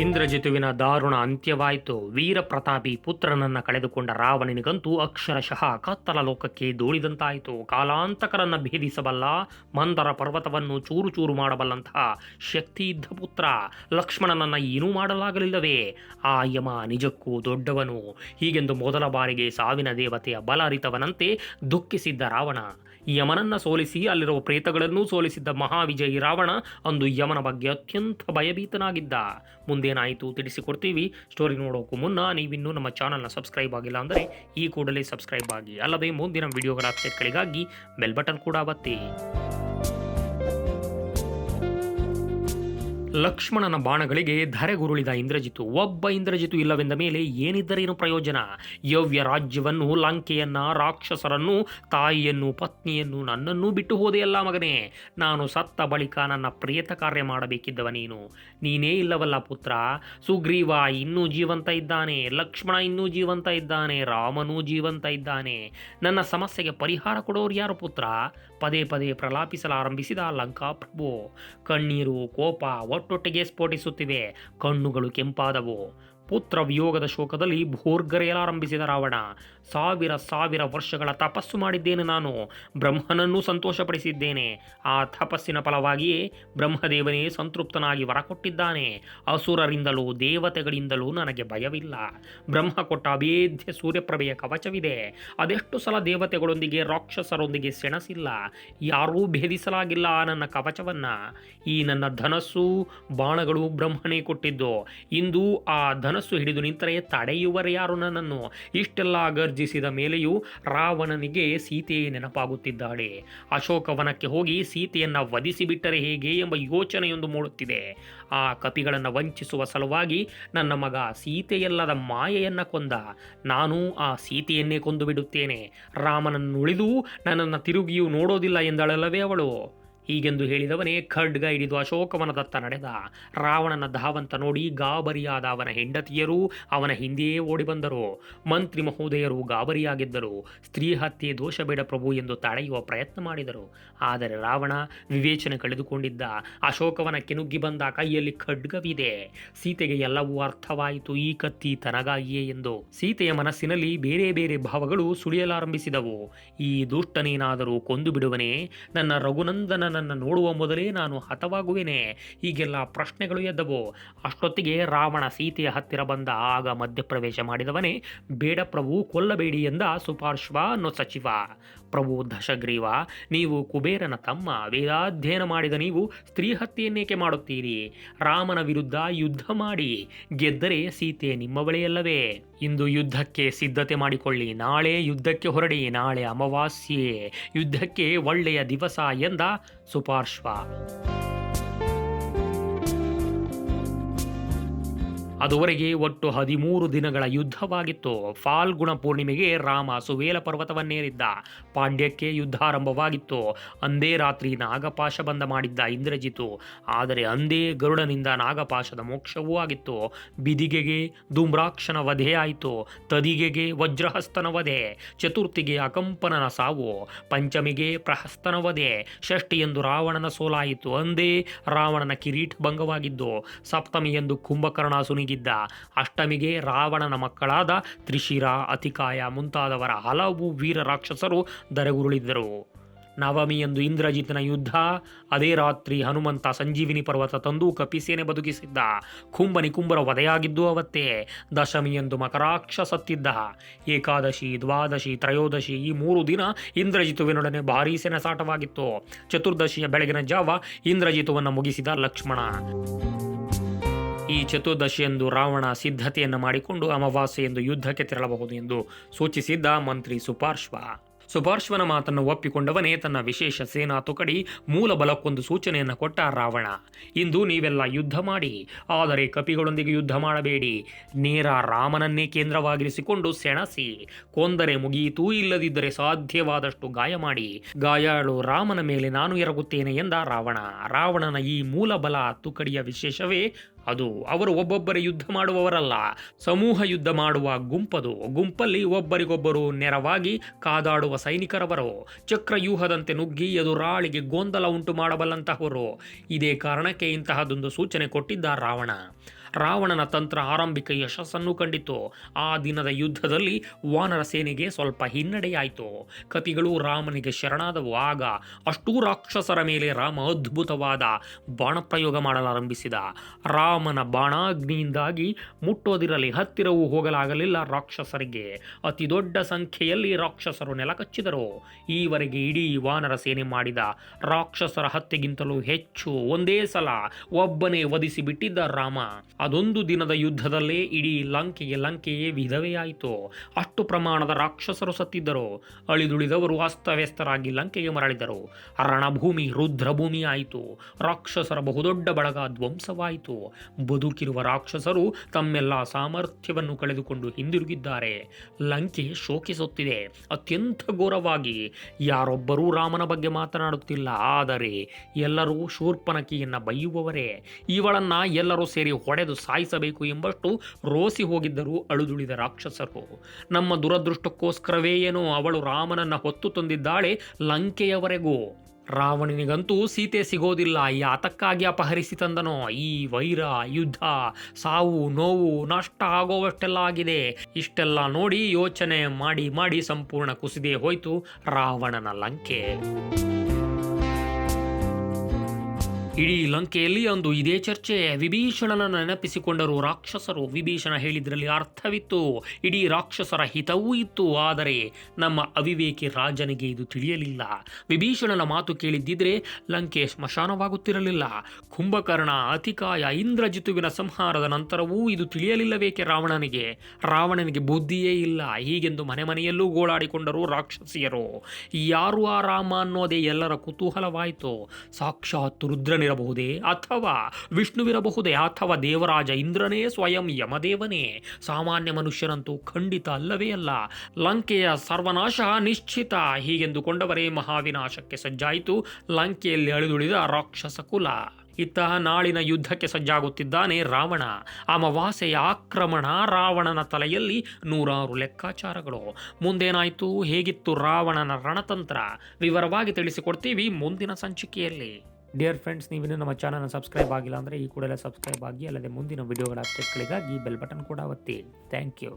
ಇಂದ್ರಜಿತುವಿನ ದಾರುಣ ಅಂತ್ಯವಾಯಿತು. ವೀರಪ್ರತಾಪಿ ಪುತ್ರನನ್ನ ಕಳೆದುಕೊಂಡ ರಾವಣನಿಗಂತೂ ಅಕ್ಷರಶಃ ಕತ್ತಲ ಲೋಕಕ್ಕೆ ದೂಳಿದಂತಾಯಿತು. ಕಾಲಾಂತಕರನ್ನ ಭೇದಿಸಬಲ್ಲ ಮಂದರ ಪರ್ವತವನ್ನು ಚೂರು ಚೂರು ಮಾಡಬಲ್ಲಂತಹ ಶಕ್ತಿ ಇದ್ದ ಪುತ್ರ ಲಕ್ಷ್ಮಣನನ್ನ ಏನೂ ಮಾಡಲಾಗಲಿಲ್ಲವೇ? ಆ ಯಮ ನಿಜಕ್ಕೂ ದೊಡ್ಡವನು. ಹೀಗೆಂದು ಮೊದಲ ಬಾರಿಗೆ ಸಾವಿನ ದೇವತೆಯ ಬಲ ಅರಿತವನಂತೆ ದುಃಖಿಸಿದ್ದ ರಾವಣ. ಯಮನನ್ನ ಸೋಲಿಸಿ ಅಲ್ಲಿರುವ ಪ್ರೇತಗಳನ್ನೂ ಸೋಲಿಸಿದ್ದ ಮಹಾವಿಜಯಿ ರಾವಣ ಅಂದು ಯಮನ ಬಗ್ಗೆ ಅತ್ಯಂತ ಭಯಭೀತನಾಗಿದ್ದ. ಮುಂದೇನಾಯಿತು ತಿಳಿಸಿಕೊಡ್ತೀವಿ. ಸ್ಟೋರಿ ನೋಡೋಕ್ಕೂ ಮುನ್ನ ನೀವಿನ್ನೂ ನಮ್ಮ ಚಾನಲ್ನ ಸಬ್ಸ್ಕ್ರೈಬ್ ಆಗಿಲ್ಲ ಅಂದರೆ ಈ ಕೂಡಲೇ ಸಬ್ಸ್ಕ್ರೈಬ್ ಆಗಿ. ಅಲ್ಲದೆ ಮುಂದಿನ ವಿಡಿಯೋಗಳ ಅಪ್ಡೇಟ್ಗಳಿಗಾಗಿ ಬೆಲ್ ಬಟನ್ ಕೂಡ ಒತ್ತಿ. ಲಕ್ಷ್ಮಣನ ಬಾಣಗಳಿಗೆ ಧರೆಗುರುಳಿದ ಇಂದ್ರಜಿತು ಒಬ್ಬ ಇಂದ್ರಜಿತು ಇಲ್ಲವೆಂದ ಮೇಲೆ ಏನಿದ್ದರೇನು ಪ್ರಯೋಜನ? ಯವ್ಯ ರಾಜ್ಯವನ್ನು, ಲಂಕೆಯನ್ನ, ರಾಕ್ಷಸರನ್ನು, ತಾಯಿಯನ್ನು, ಪತ್ನಿಯನ್ನು, ನನ್ನನ್ನೂ ಬಿಟ್ಟು ಹೋದೆಯಲ್ಲ ಮಗನೇ. ನಾನು ಸತ್ತ ಬಳಿಕ ನನ್ನ ಪ್ರೇತ ಕಾರ್ಯ ಮಾಡಬೇಕಿದ್ದವ ನೀನು. ನೀನೇ ಇಲ್ಲವಲ್ಲ ಪುತ್ರ. ಸುಗ್ರೀವ ಇನ್ನೂ ಜೀವಂತ ಇದ್ದಾನೆ. ಲಕ್ಷ್ಮಣ ಇನ್ನೂ ಜೀವಂತ ಇದ್ದಾನೆ. ರಾಮನೂ ಜೀವಂತ ಇದ್ದಾನೆ. ನನ್ನ ಸಮಸ್ಯೆಗೆ ಪರಿಹಾರ ಕೊಡೋರು ಯಾರು ಪುತ್ರ? ಪದೇ ಪದೇ ಪ್ರಲಾಪಿಸಲಾರಂಭಿಸಿದ ಲಂಕಾಪ್ರಭು. ಕಣ್ಣೀರು, ಕೋಪ ಒಟ್ಟೊಟ್ಟಿಗೆ ಸ್ಫೋಟಿಸುತ್ತಿವೆ. ಕಣ್ಣುಗಳು ಕೆಂಪಾದವು. ಪುತ್ರ ವಿಯೋಗದ ಶೋಕದಲ್ಲಿ ಭೋರ್ಗರೆಯಲಾರಂಭಿಸಿದ ರಾವಣ, ಸಾವಿರ ಸಾವಿರ ವರ್ಷಗಳ ತಪಸ್ಸು ಮಾಡಿದ್ದೇನೆ ನಾನು, ಬ್ರಹ್ಮನನ್ನು ಸಂತೋಷಪಡಿಸಿದ್ದೇನೆ. ಆ ತಪಸ್ಸಿನ ಫಲವಾಗಿಯೇ ಬ್ರಹ್ಮದೇವನೇ ಸಂತೃಪ್ತನಾಗಿ ವರ ಕೊಟ್ಟಿದ್ದಾನೆ ಅಸುರರಿಂದಲೂ ದೇವತೆಗಳಿಂದಲೂ ನನಗೆ ಭಯವಿಲ್ಲ. ಬ್ರಹ್ಮ ಕೊಟ್ಟ ಅಭೇದ್ಯ ಸೂರ್ಯಪ್ರಭೆಯ ಕವಚವಿದೆ. ಅದೆಷ್ಟು ಸಲ ದೇವತೆಗಳೊಂದಿಗೆ ರಾಕ್ಷಸರೊಂದಿಗೆ ಸೆಣಸಿಲ್ಲ. ಯಾರೂ ಭೇದಿಸಲಾಗಿಲ್ಲ ನನ್ನ ಕವಚವನ್ನ. ಈ ನನ್ನ ಧನಸ್ಸು ಬಾಣಗಳು ಬ್ರಹ್ಮನೇ ಕೊಟ್ಟಿದ್ದು. ಇಂದು ಆ ಧನಸ್ಸು ಹಿಡಿದು ನಿಂತರೆ ತಡೆಯುವರ್ಯಾರು ನನ್ನನ್ನು? ಇಷ್ಟೆಲ್ಲ ಗರ್ಜಿಸಿದ ಮೇಲೆಯೂ ರಾವಣನಿಗೆ ಸೀತೆಯೇ ನೆನಪಾಗುತ್ತಿದ್ದಾಳೆ. ಅಶೋಕವನಕ್ಕೆ ಹೋಗಿ ಸೀತೆಯನ್ನು ವಧಿಸಿಬಿಟ್ಟರೆ ಹೇಗೆ ಎಂಬ ಯೋಚನೆಯೊಂದು ಮೂಡುತ್ತಿದೆ. ಆ ಕಪಿಗಳನ್ನು ವಂಚಿಸುವ ಸಲುವಾಗಿ ನನ್ನ ಮಗ ಸೀತೆಯಲ್ಲದ ಮಾಯೆಯನ್ನು ಕೊಂದ. ನಾನು ಆ ಸೀತೆಯನ್ನೇ ಕೊಂದು ಬಿಡುತ್ತೇನೆ ರಾಮನನ್ನುಳಿದು ನನ್ನನ್ನು ತಿರುಗಿಯೂ ನೋಡೋದಿಲ್ಲ ಎಂದಳಲ್ಲವೇ ಅವಳು? ಹೀಗೆಂದು ಹೇಳಿದವನೇ ಖಡ್ಗ ಹಿಡಿದು ಅಶೋಕವನದತ್ತ ನಡೆದ. ರಾವಣನ ಧಾವಂತ ನೋಡಿ ಗಾಬರಿಯಾದ ಅವನ ಹೆಂಡತಿಯರು ಅವನ ಹಿಂದೆಯೇ ಓಡಿ ಬಂದರು. ಮಂತ್ರಿ ಮಹೋದಯರು ಗಾಬರಿಯಾಗಿದ್ದರು. ಸ್ತ್ರೀ ಹತ್ಯೆ ದೋಷ ಬೇಡ ಪ್ರಭು ಎಂದು ತಡೆಯುವ ಪ್ರಯತ್ನ ಮಾಡಿದರು. ಆದರೆ ರಾವಣ ವಿವೇಚನೆ ಕಳೆದುಕೊಂಡಿದ್ದ. ಅಶೋಕವನ ಕೆನುಗ್ಗಿ ಬಂದ ಕೈಯಲ್ಲಿ ಖಡ್ಗವಿದೆ. ಸೀತೆಗೆ ಎಲ್ಲವೂ ಅರ್ಥವಾಯಿತು. ಈ ಕತ್ತಿ ತನಗಾಗಿಯೇ ಎಂದು ಸೀತೆಯ ಮನಸ್ಸಿನಲ್ಲಿ ಬೇರೆ ಬೇರೆ ಭಾವಗಳು ಸುಳಿಯಲಾರಂಭಿಸಿದವು. ಈ ದುಷ್ಟನೇನಾದರೂ ಕೊಂದು ಬಿಡುವನೇ ನನ್ನ ರಘುನಂದನನನ್ನು ನೋಡುವ ಮೊದಲೇ ನಾನು ಹತವಾಗುವೆನೆ. ಹೀಗೆಲ್ಲ ಪ್ರಶ್ನೆಗಳು ಎದ್ದವು. ಅಷ್ಟೊತ್ತಿಗೆ ರಾವಣ ಸೀತೆಯ ಹತ್ತಿರ ಬಂದ ಆಗ ಮಧ್ಯಪ್ರವೇಶ ಮಾಡಿದವನೇ, ಬೇಡ ಪ್ರಭು, ಕೊಲ್ಲಬೇಡಿ ಎಂದ ಸುಪಾರ್ಶ್ವ ಅನ್ನೋ ಸಚಿವ. ಪ್ರಭು ದಶಗ್ರೀವ, ನೀವು ಕುಬೇರನ ತಮ್ಮ, ವೇದಾಧ್ಯಯನ ಮಾಡಿದ ನೀವು ಸ್ತ್ರೀ ಹತ್ಯೆಯನ್ನೇಕೆ ಮಾಡುತ್ತೀರಿ? ರಾಮನ ವಿರುದ್ಧ ಯುದ್ಧ ಮಾಡಿ, ಗೆದ್ದರೆ ಸೀತೆ ನಿಮ್ಮವಳೇ ಬಳಿಯಲ್ಲವೇ ಇಂದು ಯುದ್ಧಕ್ಕೆ ಸಿದ್ಧತೆ ಮಾಡಿಕೊಳ್ಳಿ, ನಾಳೆ ಯುದ್ಧಕ್ಕೆ ಹೊರಡಿ, ನಾಳೆ ಅಮಾವಾಸ್ಯೆ, ಯುದ್ಧಕ್ಕೆ ಒಳ್ಳೆಯ ದಿವಸ ಎಂದ ಸುಪಾರ್ಶ್ವ ಅದುವರೆಗೆ ಒಟ್ಟು ಹದಿಮೂರು ದಿನಗಳ ಯುದ್ಧವಾಗಿತ್ತು. ಫಾಲ್ಗುಣ ಪೂರ್ಣಿಮೆಗೆ ರಾಮ ಸುವೇಲ ಪರ್ವತವನ್ನೇರಿದ್ದ. ಪಾಂಡ್ಯಕ್ಕೆ ಯುದ್ಧಾರಂಭವಾಗಿತ್ತು. ಅಂದೇ ರಾತ್ರಿ ನಾಗಪಾಶ ಬಂದ ಮಾಡಿದ್ದ ಇಂದ್ರಜಿತು. ಆದರೆ ಅಂದೇ ಗರುಡನಿಂದ ನಾಗಪಾಶದ ಮೋಕ್ಷವೂ ಆಗಿತ್ತು. ಬಿದಿಗೆಗೆ ಧೂಮ್ರಾಕ್ಷನ ವಧೆಯಾಯಿತು ತದಿಗೆಗೆ ವಜ್ರಹಸ್ತನ ವಧೆ. ಚತುರ್ಥಿಗೆ ಅಕಂಪನನ ಸಾವು. ಪಂಚಮಿಗೆ ಪ್ರಹಸ್ತನ ವಧೆ. ಷಷ್ಠಿಯೆಂದು ರಾವಣನ ಸೋಲಾಯಿತು. ಅಂದೇ ರಾವಣನ ಕಿರೀಟ ಭಂಗವಾಗಿದ್ದು. ಸಪ್ತಮಿಯೆಂದು ಕುಂಭಕರ್ಣಾಸುನಿಗಿದ್ದ ಅಷ್ಟಮಿಗೆ ರಾವಣನ ಮಕ್ಕಳಾದ ತ್ರಿಶಿರ, ಅತಿಕಾಯ ಮುಂತಾದವರ ಹಲವು ವೀರ ರಾಕ್ಷಸರು ದರೆಗುರುಳಿದ್ದರು ನವಮಿಯಂದು ಇಂದ್ರಜಿತನ ಯುದ್ಧ. ಅದೇ ರಾತ್ರಿ ಹನುಮಂತ ಸಂಜೀವಿನಿ ಪರ್ವತ ತಂದು ಕಪಿಸೇನೆ ಬದುಕಿಸಿದ್ದ. ಕುಂಬನಿ ಕುಂಬರ ವಧೆಯಾಗಿದ್ದು ಅವತ್ತೇ ದಶಮಿಯಂದು ಮಕರಾಕ್ಷ ಸತ್ತಿದ್ದ. ಏಕಾದಶಿ, ದ್ವಾದಶಿ, ತ್ರಯೋದಶಿ ಈ ಮೂರು ದಿನ ಇಂದ್ರಜಿತುವಿನೊಡನೆ ಭಾರೀ ಸೆಣಸಾಟವಾಗಿತ್ತು. ಚತುರ್ದಶಿಯ ಬೆಳಗಿನ ಜಾವ ಇಂದ್ರಜಿತುವನ್ನು ಮುಗಿಸಿದ ಲಕ್ಷ್ಮಣ. ಈ ಚತುರ್ದಶಿಯಂದು ರಾವಣ ಸಿದ್ಧತೆಯನ್ನು ಮಾಡಿಕೊಂಡು ಅಮಾವಾಸ್ಯೆ ಎಂದು ಯುದ್ಧಕ್ಕೆ ತೆರಳಬಹುದು ಎಂದು ಸೂಚಿಸಿದ್ದ ಮಂತ್ರಿ ಸುಪಾರ್ಶ್ವ. ಸುಪಾರ್ಶ್ವನ ಮಾತನ್ನು ಒಪ್ಪಿಕೊಂಡವನೇ ತನ್ನ ವಿಶೇಷ ಸೇನಾ ತುಕಡಿ ಮೂಲ ಬಲಕ್ಕೊಂದು ಸೂಚನೆಯನ್ನು ಕೊಟ್ಟ ರಾವಣ. ಇಂದು ನೀವೆಲ್ಲ ಯುದ್ಧ ಮಾಡಿ, ಆದರೆ ಕಪಿಗಳೊಂದಿಗೆ ಯುದ್ಧ ಮಾಡಬೇಡಿ. ನೇರ ರಾಮನನ್ನೇ ಕೇಂದ್ರವಾಗಿರಿಸಿಕೊಂಡು ಸೆಣಸಿ. ಕೊಂದರೆ ಮುಗಿಯಿತೂ ಇಲ್ಲದಿದ್ದರೆ ಸಾಧ್ಯವಾದಷ್ಟು ಗಾಯ ಮಾಡಿ. ಗಾಯಾಳು ರಾಮನ ಮೇಲೆ ನಾನು ಎರಗುತ್ತೇನೆ ಎಂದ ರಾವಣ. ರಾವಣನ ಈ ಮೂಲ ಬಲ ತುಕಡಿಯ ವಿಶೇಷವೇ ಅದು ಅವರು ಒಬ್ಬೊಬ್ಬರೇ ಯುದ್ಧ ಮಾಡುವವರಲ್ಲ. ಸಮೂಹ ಯುದ್ಧ ಮಾಡುವ ಗುಂಪದು. ಗುಂಪಲ್ಲಿ ಒಬ್ಬರಿಗೊಬ್ಬರು ನೆರವಾಗಿ ಕಾದಾಡುವ ಸೈನಿಕರವರು. ಚಕ್ರವ್ಯೂಹದಂತೆ ನುಗ್ಗಿ ಎದುರಾಳಿಗೆ ಗೊಂದಲ ಉಂಟು ಮಾಡಬಲ್ಲಂತಹವರು. ಇದೇ ಕಾರಣಕ್ಕೆ ಇಂತಹದೊಂದು ಸೂಚನೆ ಕೊಟ್ಟಿದ್ದ ರಾವಣ. ರಾವಣನ ತಂತ್ರ ಆರಂಭಿಕ ಯಶಸ್ಸನ್ನು ಕಂಡಿತು. ಆ ದಿನದ ಯುದ್ಧದಲ್ಲಿ ವಾನರ ಸೇನೆಗೆ ಸ್ವಲ್ಪ ಹಿನ್ನಡೆಯಾಯಿತು. ಕಪಿಗಳು ರಾಮನಿಗೆ ಶರಣಾದವು. ಆಗ ಅಷ್ಟೂ ರಾಕ್ಷಸರ ಮೇಲೆ ರಾಮ ಅದ್ಭುತವಾದ ಬಾಣಪ್ರಯೋಗ ಮಾಡಲಾರಂಭಿಸಿದ. ರಾಮನ ಬಾಣಾಗ್ನಿಯಿಂದಾಗಿ ಮುಟ್ಟೋದಿರಲಿ, ಹತ್ತಿರವೂ ಹೋಗಲಾಗಲಿಲ್ಲ ರಾಕ್ಷಸರಿಗೆ. ಅತಿ ದೊಡ್ಡ ಸಂಖ್ಯೆಯಲ್ಲಿ ರಾಕ್ಷಸರು ನೆಲಕಚ್ಚಿದರು. ಈವರೆಗೆ ಇಡೀ ವಾನರ ಸೇನೆ ಮಾಡಿದ ರಾಕ್ಷಸರ ಹತ್ಯೆಗಿಂತಲೂ ಹೆಚ್ಚು. ಒಂದೇ ಸಲ ಒಬ್ಬನೇ ವಧಿಸಿ ಬಿಟ್ಟಿದ್ದ ರಾಮ. ಅದೊಂದು ದಿನದ ಯುದ್ಧದಲ್ಲೇ ಇಡೀ ಲಂಕೆಗೆ ಲಂಕೆಯೇ ವಿಧವೆಯಾಯಿತು. ಅಷ್ಟು ಪ್ರಮಾಣದ ರಾಕ್ಷಸರು ಸತ್ತಿದ್ದರು. ಅಳಿದುಳಿದವರು ಅಸ್ತವ್ಯಸ್ತರಾಗಿ ಲಂಕೆಗೆ ಮರಳಿದರು. ರಣಭೂಮಿ ರುದ್ರಭೂಮಿ ಆಯಿತು ರಾಕ್ಷಸರ ಬಹುದೊಡ್ಡ ಬಳಗ ಧ್ವಂಸವಾಯಿತು. ಬದುಕಿರುವ ರಾಕ್ಷಸರು ತಮ್ಮೆಲ್ಲ ಸಾಮರ್ಥ್ಯವನ್ನು ಕಳೆದುಕೊಂಡು ಹಿಂದಿರುಗಿದ್ದಾರೆ. ಲಂಕೆ ಶೋಕಿಸುತ್ತಿದೆ. ಅತ್ಯಂತ ಘೋರವಾಗಿ. ಯಾರೊಬ್ಬರೂ ರಾಮನ ಬಗ್ಗೆ ಮಾತನಾಡುತ್ತಿಲ್ಲ. ಆದರೆ ಎಲ್ಲರೂ ಶೂರ್ಪನಕಿಯನ್ನು ಬೈಯುವವರೇ ಇವಳನ್ನ ಎಲ್ಲರೂ ಸೇರಿ ಹೊಡೆದು ಸಾಯಿಸಬೇಕು ಎಂಬಷ್ಟು ರೋಸಿ ಹೋಗಿದ್ದರು ಅಳುದುಳಿದ ರಾಕ್ಷಸರು. ನಮ್ಮ ದುರದೃಷ್ಟಕ್ಕೋಸ್ಕರವೇ ಏನೋ ಅವಳು ರಾಮನನ್ನ ಹೊತ್ತು ತಂದಿದ್ದಾಳೆ ಲಂಕೆಯವರೆಗೂ. ರಾವಣನಿಗಂತೂ ಸೀತೆ ಸಿಗೋದಿಲ್ಲ ಈ ಆತಕ್ಕಾಗಿ ಅಪಹರಿಸಿ ತಂದನೋ? ಈ ವೈರ, ಯುದ್ಧ, ಸಾವು, ನೋವು, ನಷ್ಟ ಆಗೋವಷ್ಟೆಲ್ಲ ಆಗಿದೆ. ಇಷ್ಟೆಲ್ಲ ನೋಡಿ ಯೋಚನೆ ಮಾಡಿ ಮಾಡಿ ಸಂಪೂರ್ಣ ಕುಸಿದೇ ಹೋಯ್ತು ರಾವಣನ ಲಂಕೆ. ಇಡೀ ಲಂಕೆಯಲ್ಲಿ ಅಂದು ಇದೇ ಚರ್ಚೆ. ವಿಭೀಷಣನನ್ನು ನೆನಪಿಸಿಕೊಂಡರು ರಾಕ್ಷಸರು. ವಿಭೀಷಣ ಹೇಳಿದ್ರಲ್ಲಿ ಅರ್ಥವಿತ್ತು, ಇಡೀ ರಾಕ್ಷಸರ ಹಿತವೂ ಇತ್ತು. ಆದರೆ ನಮ್ಮ ಅವಿವೇಕಿ ರಾಜನಿಗೆ ಇದು ತಿಳಿಯಲಿಲ್ಲ. ವಿಭೀಷಣನ ಮಾತು ಕೇಳಿದ್ದಿದ್ರೆ ಲಂಕೆ ಸ್ಮಶಾನವಾಗುತ್ತಿರಲಿಲ್ಲ. ಕುಂಭಕರ್ಣ, ಅತಿಕಾಯ, ಇಂದ್ರಜಿತುವಿನ ಸಂಹಾರದ ನಂತರವೂ ಇದು ತಿಳಿಯಲಿಲ್ಲವೇಕೆ ರಾವಣನಿಗೆ? ರಾವಣನಿಗೆ ಬುದ್ಧಿಯೇ ಇಲ್ಲ. ಹೀಗೆಂದು ಮನೆ ಮನೆಯಲ್ಲೂ ಗೋಳಾಡಿಕೊಂಡರು ರಾಕ್ಷಸಿಯರು. ಯಾರು ಆ ರಾಮ ಅನ್ನೋದೇ ಎಲ್ಲರ ಕುತೂಹಲವಾಯಿತು. ಸಾಕ್ಷಾತ್ ರುದ್ರನಿರಬಹುದೇ ಅಥವಾ ವಿಷ್ಣುವಿರಬಹುದೇ ಅಥವಾ ದೇವರಾಜ ಇಂದ್ರನೇ ಸ್ವಯಂ ಯಮದೇವನೇ? ಸಾಮಾನ್ಯ ಮನುಷ್ಯರಂತೂ ಖಂಡಿತ ಅಲ್ಲವೇ ಅಲ್ಲ. ಲಂಕೆಯ ಸರ್ವನಾಶ ನಿಶ್ಚಿತ. ಹೀಗೆಂದುಕೊಂಡವರೇ ಮಹಾವಿನಾಶಕ್ಕೆ ಸಜ್ಜಾಯಿತು. ಲಂಕೆಯಲ್ಲಿ ಅಳಿದುಳಿದ ರಾಕ್ಷಸ ಕುಲ. ಇತ್ತ ನಾಳಿನ ಯುದ್ಧಕ್ಕೆ ಸಜ್ಜಾಗುತ್ತಿದ್ದಾನೆ ರಾವಣ. ಅಮಾವಾಸ್ಯೆಯ ಆಕ್ರಮಣ ರಾವಣನ ತಲೆಯಲ್ಲಿ ನೂರಾರು ಲೆಕ್ಕಾಚಾರಗಳು. ಮುಂದೇನಾಯಿತು? ಹೇಗಿತ್ತು ರಾವಣನ ರಣತಂತ್ರ? ವಿವರವಾಗಿ ತಿಳಿಸಿಕೊಡ್ತೀವಿ ಮುಂದಿನ ಸಂಚಿಕೆಯಲ್ಲಿ. ಡಿಯರ್ ಫ್ರೆಂಡ್ಸ್ ನೀವಿನ್ನೂ ನಮ್ಮ ಚಾನಲ್ನ ಸಬ್ಸ್ಕ್ರೈಬ್ ಆಗಿಲ್ಲ ಅಂದರೆ ಈ ಕೂಡಲೇ ಸಬ್ಸ್ಕ್ರೈಬ್ ಆಗಿ, ಅಲ್ಲದೆ ಮುಂದಿನ ವಿಡಿಯೋಗಳ ಅಪ್ಡೇಟ್ಗಳಿಗಾಗಿ ಬೆಲ್ ಬಟನ್ ಕೂಡ ಒತ್ತಿ. Thank you